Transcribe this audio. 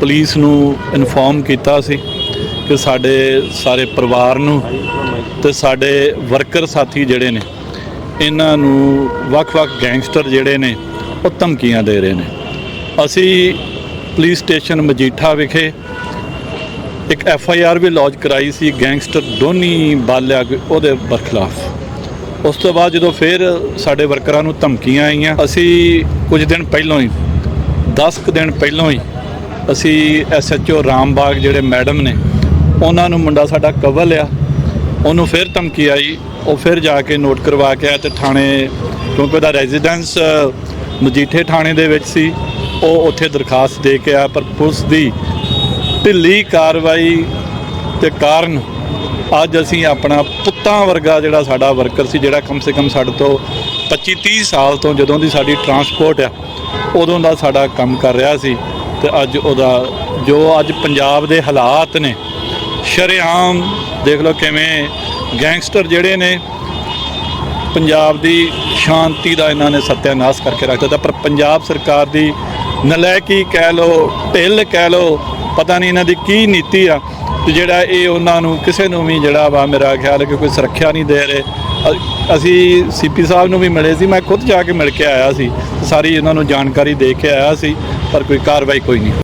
Police ਨੂੰ inform ਕੀਤਾ ਸੀ ਕਿ ਸਾਡੇ ਸਾਰੇ ਪਰਿਵਾਰ ਨੂੰ ਤੇ ਸਾਡੇ ਵਰਕਰ ਸਾਥੀ ਜਿਹੜੇ ਨੇ, ਇਹਨਾਂ ਨੂੰ ਵੱਖ-ਵੱਖ ਗੈਂਗਸਟਰ ਜਿਹੜੇ ਨੇ, ਉਹ ਧਮਕੀਆਂ ਦੇ ਰਹੇ ਨੇ। ਅਸੀਂ ਪੁਲਿਸ ਸਟੇਸ਼ਨ ਮਜੀਠਾ ਵਿਖੇ ਇੱਕ ਐਫ ਆਈ ਆਰ ਵੀ ਲੌਂਚ ਕਰਾਈ ਸੀ, ਗੈਂਗਸਟਰ ਦੋਨੀ ਬਾਲਿਆ ਉਹਦੇ ਬਰਖਲਾਫ। ਉਸ ਤੋਂ ਬਾਅਦ ਜਦੋਂ ਫਿਰ ਸਾਡੇ ਵਰਕਰਾਂ ਨੂੰ ਧਮਕੀਆਂ ਆਈਆਂ, ਅਸੀਂ ਕੁਝ ਦਿਨ ਪਹਿਲਾਂ ਹੀ 10 ਕੁ ਦਿਨ ਪਹਿਲਾਂ ਹੀ ਅਸੀਂ ਐਸ ਐਚ ਓ ਰਾਮਬਾਗ ਜਿਹੜੇ ਮੈਡਮ ਨੇ, ਉਹਨਾਂ ਨੂੰ ਮੁੰਡਾ ਸਾਡਾ ਕਵਲ ਆ। ਉਹਨੂੰ ਫਿਰ ਧਮਕੀ ਆਈ। ਉਹ ਫਿਰ ਜਾ ਕੇ ਨੋਟ ਕਰਵਾ ਕੇ ਆਇਆ ਤੇ ਥਾਣੇ, ਕਿਉਂਕਿ ਉਹਦਾ ਰੈਜ਼ੀਡੈਂਸ ਮਜੀਠੇ ਥਾਣੇ ਦੇ ਵਿੱਚ ਸੀ। ਉਹ ਉੱਥੇ ਦਰਖਾਸਤ ਦੇ ਕੇ ਆ ਪਰ ਪੁਲਿਸ ਦੀ ਢਿੱਲੀ ਕਾਰਵਾਈ ਤੇ ਕਾਰਨ ਅੱਜ ਅਸੀਂ ਆਪਣਾ ਪੁੱਤਾਂ ਵਰਗਾ ਜਿਹੜਾ ਸਾਡਾ ਵਰਕਰ ਸੀ, ਜਿਹੜਾ ਕਮ ਸੇ ਕਮ ਸਾਡੇ ਤੋਂ 25 30 ਸਾਲ ਤੋਂ ਜਦੋਂ ਦੀ ਸਾਡੀ ਟਰਾਂਸਪੋਰਟ ਆ, ਉਦੋਂ ਦਾ ਸਾਡਾ ਕੰਮ ਕਰ ਰਿਹਾ ਸੀ। ਤੇ ਅੱਜ ਉਹਦਾ ਜੋ ਅੱਜ ਪੰਜਾਬ ਦੇ ਹਾਲਾਤ ਨੇ, ਸ਼ਰੇਆਮ ਦੇਖ ਲਓ ਕਿਵੇਂ ਗੈਂਗਸਟਰ ਜਿਹੜੇ ਨੇ, ਪੰਜਾਬ ਦੀ ਸ਼ਾਂਤੀ ਦਾ ਇਹਨਾਂ ਨੇ ਸਤਿਆਨਾਸ ਕਰਕੇ ਰੱਖ ਦਿੱਤਾ। ਪਰ ਪੰਜਾਬ ਸਰਕਾਰ ਦੀ ਨਲਾਇਕੀ ਕਹਿ ਲਓ, ਢਿੱਲ ਕਹਿ ਲਓ, ਪਤਾ ਨਹੀਂ ਇਹਨਾਂ ਦੀ ਕੀ ਨੀਤੀ ਆ, ਤੇ ਜਿਹੜਾ ਇਹ ਉਹਨਾਂ ਨੂੰ ਕਿਸੇ ਨੂੰ ਵੀ ਜਿਹੜਾ ਵਾ ਮੇਰਾ ਖਿਆਲ ਹੈ ਕਿ ਕੋਈ ਸੁਰੱਖਿਆ ਨਹੀਂ ਦੇ ਰਹੇ। ਅਸੀਂ ਸੀਪੀ ਸਾਹਿਬ ਨੂੰ ਵੀ ਮਿਲੇ ਸੀ, ਮੈਂ ਖੁਦ ਜਾ ਕੇ ਮਿਲ ਕੇ ਆਇਆ ਸੀ। ਸਾਰੀ ਇਹਨਾਂ ਨੂੰ ਜਾਣਕਾਰੀ ਦੇ ਕੇ ਆਇਆ ਸੀ, ਪਰ ਕੋਈ ਕਾਰਵਾਈ ਕੋਈ ਨਹੀਂ।